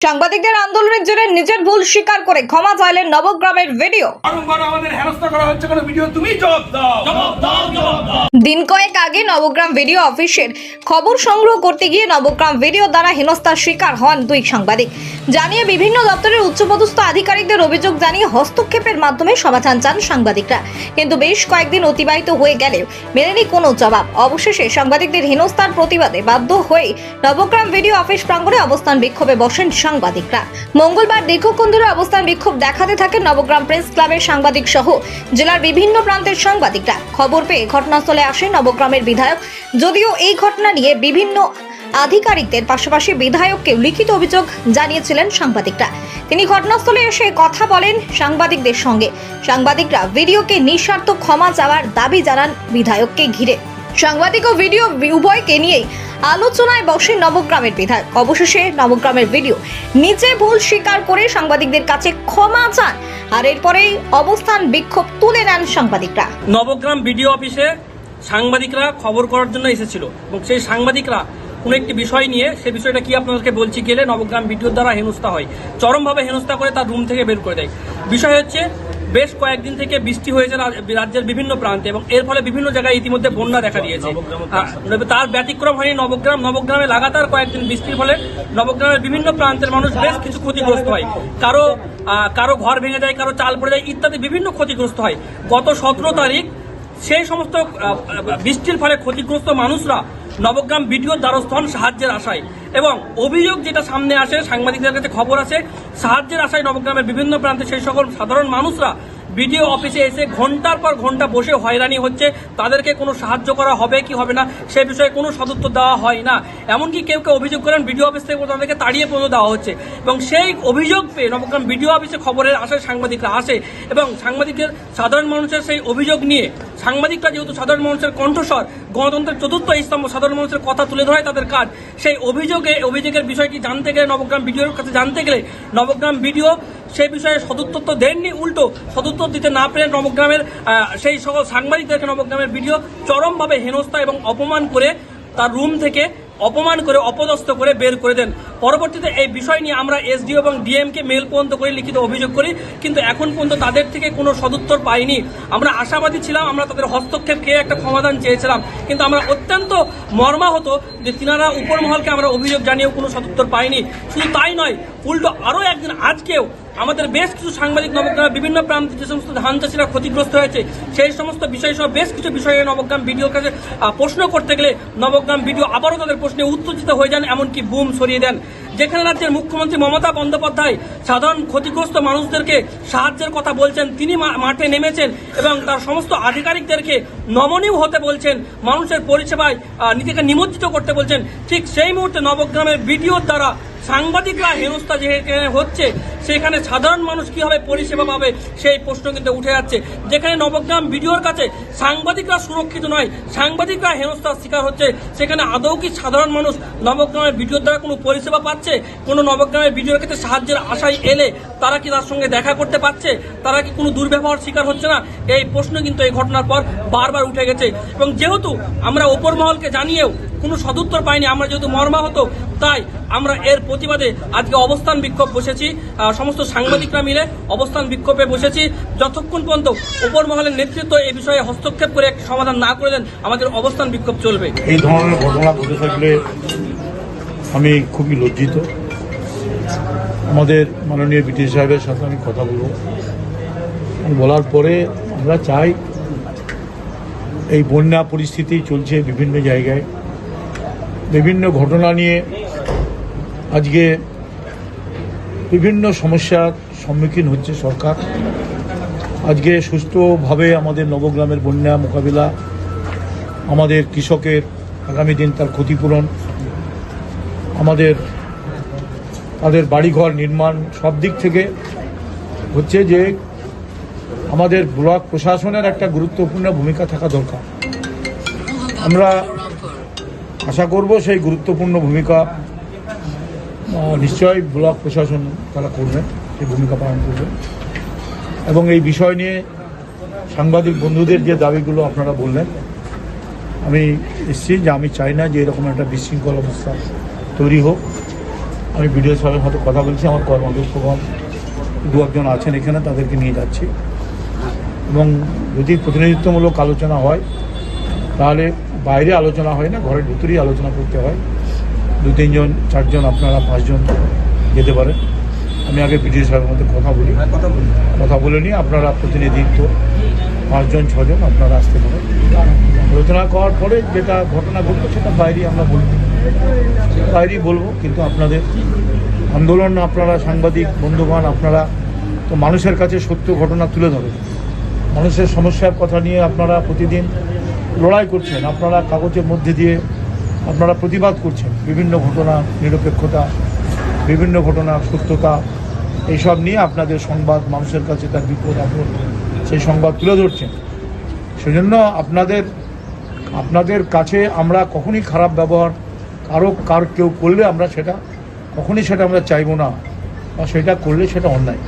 সাংবাদিকদের আন্দোলনের জন্য নিজের ভুল স্বীকার করে ক্ষমা চাইলেন নবগ্রামের ভিডিও। আমাদের হেনস্থা করা হচ্ছে কোনো ভিডিও তুমি জবাব দাও। দিন কয়েক আগে নবগ্রাম ভিডিও অফিসের খবর সংগ্রহ করতে গিয়ে নবগ্রাম ভিডিও দ্বারা হেনস্থার শিকার হন দুই সাংবাদিক। জানিয়ে বিভিন্ন দপ্তরের উচ্চপদস্থ আধিকারিকদের অভিযোগ জানিয়ে হস্তক্ষেপের মাধ্যমে সমাধান চান সাংবাদিকরা। কিন্তু বেশ কয়েকদিন অতিবাহিত হয়ে গেলেও মেলেনি কোনো জবাব। অবশেষে সাংবাদিকদের হেনস্থার প্রতিবাদে বাধ্য হয়ে নবগ্রাম ভিডিও অফিস প্রাঙ্গণে অবস্থান বিক্ষোভে বসেন সাংবাদিকরা। মঙ্গলবার দীর্ঘক্ষণ ধরে অবস্থান বিক্ষোভ দেখাতে থাকেন নবগ্রাম প্রেস ক্লাবের সাংবাদিক সহ জেলার বিভিন্ন প্রান্তের সাংবাদিকরা। খবর পেয়ে ঘটনাস্থলে আসেন নবগ্রামের বিধায়ক। যদিও এই ঘটনা নিয়ে বিভিন্ন আধিকারিকদের পাশাপাশি বিধায়ককে লিখিত অভিযোগ জানিয়েছিলেন সাংবাদিকরা। তিনি ঘটনাস্থলে এসে কথা বলেন সাংবাদিকদের সঙ্গে। সাংবাদিকরা ভিডিওকে নিঃস্বার্থ ক্ষমা চাওয়ার দাবি জানান বিধায়ককে ঘিরে। সাংবাদিক ও ভিডিও উভয়কে নিয়েই আলোচনায় বসে নবগ্রামের বিধায়ক। অবশেষে নবগ্রামের ভিডিও। নিচে ভুল স্বীকার করে সাংবাদিকদের কাছে ক্ষমা চান। আর এরপরেই অবস্থান বিক্ষোভ তুলে নেন সাংবাদিকরা। নবগ্রাম বিডিও অফিসে সাংবাদিকরা খবর করার জন্য এসেছিল এবং সেই সাংবাদিকরা কোনো একটি বিষয় নিয়ে সে বিষয়টা কি আপনাদেরকে বলছি গেলে নবগ্রাম বিডিওর দ্বারা হেনস্থা হয়। চরমভাবে হেনস্থা করে তার রুম থেকে বের করে দেয়। বিষয় হচ্ছে বেশ কয়েকদিন থেকে বৃষ্টি হয়েছে রাজ- রাজ্যের বিভিন্ন প্রান্তে এবং এর ফলে বিভিন্ন জায়গায় ইতিমধ্যে বন্যা দেখা দিয়েছে। তার ব্যতিক্রম হয়নি নবগ্রাম। নবগ্রামে লাগাতার কয়েকদিন বৃষ্টির ফলে নবগ্রামের বিভিন্ন প্রান্তের মানুষ বেশ কিছু ক্ষতিগ্রস্ত হয়। কারও কারও ঘর ভেঙে যায় কারও চাল পড়ে যায় ইত্যাদি বিভিন্ন ক্ষতিগ্রস্ত হয়। গত সতেরো তারিখ সেই সমস্ত বৃষ্টির ফলে ক্ষতিগ্রস্ত মানুষরা নবগ্রাম বিডিওর দ্বারস্থ হন সাহায্যের আশায়। এবং অভিযোগ যেটা সামনে আসে, সাংবাদিকদের কাছে খবর আছে সাহায্যের আশায় নবগ্রামের বিভিন্ন প্রান্তে সেই সকল সাধারণ মানুষরা বিডিও অফিসে এসে ঘণ্টার পর ঘণ্টা বসে হয়রানি হচ্ছে, তাদেরকে কোনো সাহায্য করা হবে কি হবে না, সে বিষয়ে কোনো সদুত্তর দেওয়া হয় না। এমনকি কেউ কেউ অভিযোগ করেন, বিডিও অফিস থেকে তাদেরকে তাড়িয়ে পর্যন্ত দেওয়া হচ্ছে। এবং সেই অভিযোগ পেয়ে নবগ্রাম বিডিও অফিসে খবরের আশায় সাংবাদিকরা আসে এবং সাংবাদিকদের, সাধারণ মানুষের সেই অভিযোগ নিয়ে সাংবাদিকরা যেহেতু সাধারণ মানুষের কণ্ঠস্বর, গণতন্ত্রের চতুর্থ স্তম্ভ সাধারণ মানুষের কথা তুলে ধরাই তাদের কাজ, সেই অভিযোগে, অভিযোগের বিষয়টি জানতে গেলে, নবগ্রাম বিডিওর কাছে জানতে গেলে নবগ্রাম বিডিও সেই বিষয়ে সদুত্তর তো দেননি, উল্টো সদুত্তর দিতে না পেরে নবগ্রামের সেই সকল সাংবাদিকদেরকে নবগ্রামের বিডিও চরমভাবে হেনস্থা এবং অপমান করে তার রুম থেকে অপমান করে, অপদস্থ করে বের করে দেন। পরবর্তীতে এই বিষয় নিয়ে আমরা এসডিও এবং ডিএমকে মেল পর্যন্ত করে লিখিত অভিযোগ করি, কিন্তু এখন পর্যন্ত তাদের থেকে কোনো সদুত্তর পাইনি। আমরা আশাবাদী ছিলাম, আমরা তাদের হস্তক্ষেপ খেয়ে একটা সমাধান চেয়েছিলাম, কিন্তু আমরা অত্যন্ত মর্মাহত যে তিনারা উপরমহলকে আমরা অভিযোগ জানিয়েও কোনো সদুত্তর পাইনি। শুধু তাই নয়, উল্টো আরও একদিন আজকেও আমাদের বেশ কিছু সাংবাদিক নবগ্রামের বিভিন্ন প্রান্তে যে সমস্ত ধান চাষিরা ক্ষতিগ্রস্ত হয়েছে, সেই সমস্ত বিষয় সহ বেশ কিছু বিষয়ে নবগ্রাম বিডিওর কাছে প্রশ্ন করতে গেলে নবগ্রাম বিডিও আবারও তাদের প্রশ্নে উত্তেজিত হয়ে যান, এমনকি বুম সরিয়ে দেন। যেখানে রাজ্যের মুখ্যমন্ত্রী মমতা বন্দ্যোপাধ্যায় সাধারণ ক্ষতিগ্রস্ত মানুষদেরকে সাহায্যের কথা বলছেন, তিনি মাঠে নেমেছেন এবং তার সমস্ত আধিকারিকদেরকে নমনীয় হতে বলছেন, মানুষের পরিষেবায় নিজেকে নিমজ্জিত করতে বলছেন। ঠিক সেই মুহূর্তে নবগ্রামের বিডিওর দ্বারা সাংবাদিকরা হেনস্থা যেখানে হচ্ছে, সেখানে সাধারণ মানুষ কীভাবে পরিষেবা পাবে সেই প্রশ্ন কিন্তু উঠে যাচ্ছে। যেখানে নবগ্রাম ভিডিওর কাছে সাংবাদিকরা সুরক্ষিত নয়, সাংবাদিকরা হেনস্থার শিকার হচ্ছে, সেখানে আদৌ কি সাধারণ মানুষ নবগ্রামের ভিডিওর দ্বারা কোনো পরিষেবা পাচ্ছে? কোনো নবগ্রামের ভিডিওর ক্ষেত্রে সাহায্যের আশায় এলে তারা কি তার সঙ্গে দেখা করতে পারছে? তারা কি কোনো দুর্ব্যবহার শিকার হচ্ছে না? এই প্রশ্ন কিন্তু এই ঘটনার পর বারবার উঠে গেছে। এবং যেহেতু আমরা ওপর মহলকে জানিয়েও কোনো সদুত্তর পাইনি, আমরা যেহেতু মর্মাহত, তাই আমরা এর প্রতিবাদে আজকে অবস্থান বিক্ষোভ বসেছি। সমস্ত সাংবাদিকরা মিলে অবস্থান বিক্ষোভে বসেছি। যতক্ষণ পর্যন্ত উপর মহলের নেতৃত্ব এই বিষয়ে হস্তক্ষেপ করে সমাধান না করে দেন, আমাদের অবস্থান বিক্ষোভ চলবে। এই ধরনের ঘটনা ঘটে থাকলে আমি খুবই লজ্জিত। আমাদের মাননীয় বিটিএস সাহেবের সাথে আমি কথা বলব। বলার পরে আমরা চাই এই বন্যা পরিস্থিতি চলছে বিভিন্ন জায়গায়। বিভিন্ন ঘটনা নিয়ে আজকে বিভিন্ন সমস্যার সম্মুখীন হচ্ছে সরকার। আজকে সুস্থভাবে আমাদের নবগ্রামের বন্যা মোকাবিলা, আমাদের কৃষকের আগামী দিন তার ক্ষতিপূরণ, আমাদের, তাদের বাড়িঘর নির্মাণ সব দিক থেকে হচ্ছে যে আমাদের ব্লক প্রশাসনের একটা গুরুত্বপূর্ণ ভূমিকা থাকা দরকার। আমরা আশা করব সেই গুরুত্বপূর্ণ ভূমিকা নিশ্চয়ই ব্লক প্রশাসন তারা করবেন সেই ভূমিকা পালন করবেন এবং এই বিষয় নিয়ে সাংবাদিক বন্ধুদের যে দাবিগুলো আপনারা বললেন, আমি এসেছি যে আমি চাই না যে এরকম একটা বিশৃঙ্খল অবস্থা তৈরি হোক। আমি বিডিও সাহেবের সাথে কথা বলছি, আমার কর্মদক্ষগণ দু একজন আছেন এখানে, তাদেরকে নিয়ে যাচ্ছি। এবং যদি প্রতিনিধিত্বমূলক আলোচনা হয়, তাহলে বাইরে আলোচনা হয় না ঘরের ভিতরেই আলোচনা করতে হয়। দু তিনজন চারজন আপনারা পাঁচজন যেতে পারেন। আমি আগে বিডিও সাহেবের মধ্যে কথা বলি। কথা বলে। নিয়ে আপনারা প্রতিনিধিত্ব পাঁচজন ছজন আপনারা আসতে পারেন। আলোচনা করার পরে যেটা ঘটনা ঘটবে সেটা বাইরেই আমরা বলব বাইরেই বলব কিন্তু আপনাদের আন্দোলন আপনারা সাংবাদিক বন্ধুবান আপনারা তো মানুষের কাছে সত্য ঘটনা তুলে ধরেন। মানুষের সমস্যার কথা নিয়ে আপনারা প্রতিদিন লড়াই করছেন, আপনারা কাগজের মধ্যে দিয়ে আপনারা প্রতিবাদ করছেন, বিভিন্ন ঘটনা নিরপেক্ষতা, বিভিন্ন ঘটনা সত্যতা, এইসব নিয়ে আপনাদের সংবাদ, মানুষের কাছে তার বিপদ, আপদ, সেই সংবাদ তুলে ধরছেন। সেজন্য আপনাদের আপনাদের কাছে আমরা কখনই খারাপ ব্যবহার, কারও, কার কেউ করলে আমরা সেটা, কখনই সেটা আমরা চাইব না, বা সেটা করলে সেটা অন্যায়।